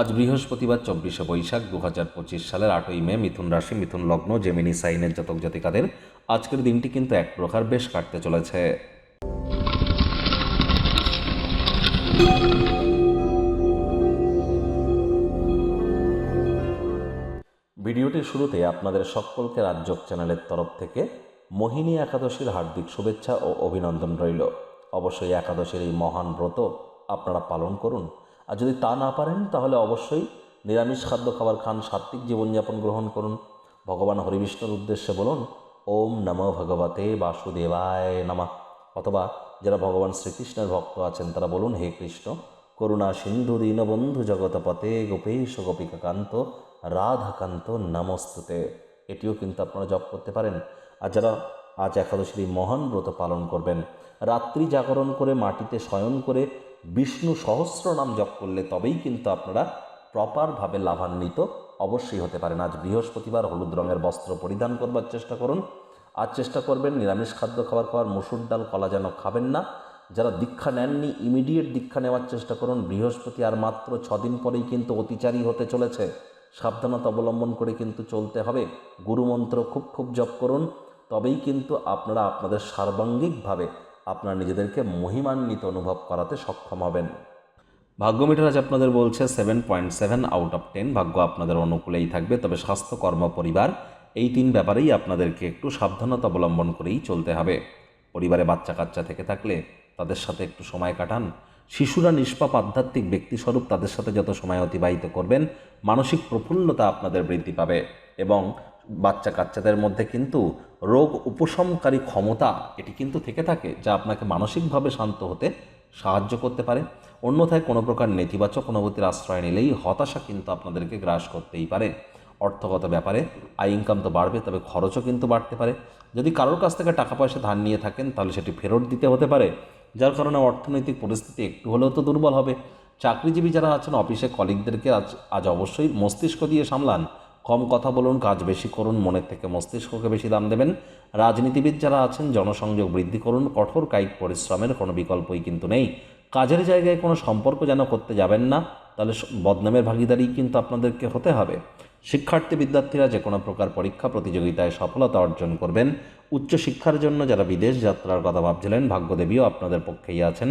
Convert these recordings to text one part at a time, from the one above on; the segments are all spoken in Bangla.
আজ বৃহস্পতিবার, চব্বিশে বৈশাখ দু হাজার পঁচিশ সালের আটই মে, মিথুন রাশি, মিথুন লগ্ন, জেমিনি সাইনের জাতক জাতিকাদের আজকের দিনটি কিন্তু এক প্রকার বেশ কাটতে চলেছে। ভিডিওটির শুরুতে আপনাদের সকলকে রাজ্যক চ্যানেলের তরফ থেকে মোহিনী একাদশীর হার্দিক শুভেচ্ছা ও অভিনন্দন রইল। অবশ্যই একাদশীর এই মহান ব্রত আপনারা পালন করুন। আর যদি তা না পারেন, তাহলে অবশ্যই নিরামিষ খাদ্য খাবার খান, সাত্ত্বিক জীবনযাপন গ্রহণ করুন। ভগবান হরিবিষ্ণুর উদ্দেশ্যে বলুন, ওম নম ভগবতে বাসুদেবায় নমঃ। অথবা যারা ভগবান শ্রীকৃষ্ণের ভক্ত আছেন, তারা বলুন, হে কৃষ্ণ, করুণা সিন্ধু দীনবন্ধু জগতপতে গোপেশ গোপিকাকান্ত, রাধাকান্ত নমস্তুতে। এটিও কিন্তু আপনারা জপ করতে পারেন। আর যারা আজ একাদশীর মহান ব্রত পালন করবেন। রাত্রি জাগরণ করে, মাটিতে শয়ন করে, বিষ্ণু সহস্র নাম জপ করলে তবেই কিন্তু আপনারা প্রপারভাবে লাভান্বিত অবশ্যই হতে পারেন। আজ বৃহস্পতিবার হলুদ রঙের বস্ত্র পরিধান করবার চেষ্টা করুন। আজ চেষ্টা করবেন নিরামিষ খাদ্য খাবার খাওয়ার, মসুর ডাল, কলা যেন খাবেন না। যারা দীক্ষা নেননি ইমিডিয়েট দীক্ষা নেওয়ার চেষ্টা করুন। বৃহস্পতি আর মাত্র ছদিন পরেই কিন্তু অতিচারী হতে চলেছে। সাবধানতা অবলম্বন করে কিন্তু চলতে হবে। গুরুমন্ত্র খুব খুব জপ করুন। তবেই কিন্তু আপনারা আপনাদের সার্বাঙ্গিকভাবে আপনারা নিজেদেরকে মহিমান্বিত অনুভব করাতে সক্ষম হবেন। ভাগ্য মিটার আজ আপনাদের বলছে seven point seven out of ten ভাগ্য আপনাদের অনুকূলেই থাকবে, তবে স্বাস্থ্য, কর্ম, পরিবার এই তিন ব্যাপারেই আপনাদেরকে একটু সাবধানতা অবলম্বন করেই চলতে হবে। পরিবারে বাচ্চা কাচ্চা থেকে থাকলে তাদের সাথে একটু সময় কাটান। শিশুরা নিষ্পাপ, আধ্যাত্মিক ব্যক্তিস্বরূপ তাদের সাথে যত সময় অতিবাহিত করবেন, মানসিক প্রফুল্লতা আপনাদের বৃদ্ধি পাবে এবং বাচ্চা কাচ্চাদের মধ্যে কিন্তু রোগ উপশমকারী ক্ষমতা এটি কিন্তু থেকে থাকে, যা আপনাকে মানসিকভাবে শান্ত হতে সাহায্য করতে পারে। অন্যথায় কোনো প্রকার নেতিবাচক অনুভূতির আশ্রয় নিলেই হতাশা কিন্তু আপনাদেরকে গ্রাস করতেই পারে। অর্থগত ব্যাপারে আয় ইনকাম তো বাড়বে, তবে খরচও কিন্তু বাড়তে পারে। যদি কারোর কাছ থেকে টাকা পয়সা ধার নিয়ে থাকেন, তাহলে সেটি ফেরত দিতে হতে পারে। যার কারণে অর্থনৈতিক পরিস্থিতি একটু হলেও তো দুর্বল হবে। চাকরিজীবী যারা আছেন অফিসে কলিগদেরকে আজ আজ অবশ্যই মস্তিষ্ক দিয়ে সামলান। কম কথা বলুন, কাজ বেশি করুন মনের থেকে মস্তিষ্ককে বেশি দাম দেবেন। রাজনীতিবিদ যারা আছেন, জনসংযোগ বৃদ্ধি করুন, কঠোর কায়িক পরিশ্রমের কোনো বিকল্পই কিন্তু নেই। কাজের জায়গায় কোনো সম্পর্ক যেন করতে যাবেন না, তাহলে বদনামের ভাগিদারি কিন্তু আপনাদেরকে হতে হবে। শিক্ষার্থী বিদ্যার্থীরা যে কোনো প্রকার পরীক্ষা প্রতিযোগিতায় সফলতা অর্জন করবেন। উচ্চশিক্ষার জন্য যারা বিদেশ যাত্রার কথা ভাবছিলেন, ভাগ্যদেবীও আপনাদের পক্ষেই আছেন।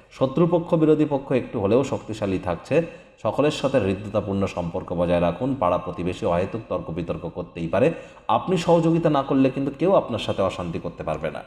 শত্রুপক্ষ বিরোধী পক্ষ একটু হলেও শক্তিশালী থাকছে। সকলের সাথে হৃদ্যতাপূর্ণ সম্পর্ক বজায় রাখুন। পাড়া প্রতিবেশী অহেতুক তর্ক বিতর্ক করতেই পারে। আপনি সহযোগিতা না করলে কিন্তু কেউ আপনার সাথে অশান্তি করতে পারবে না।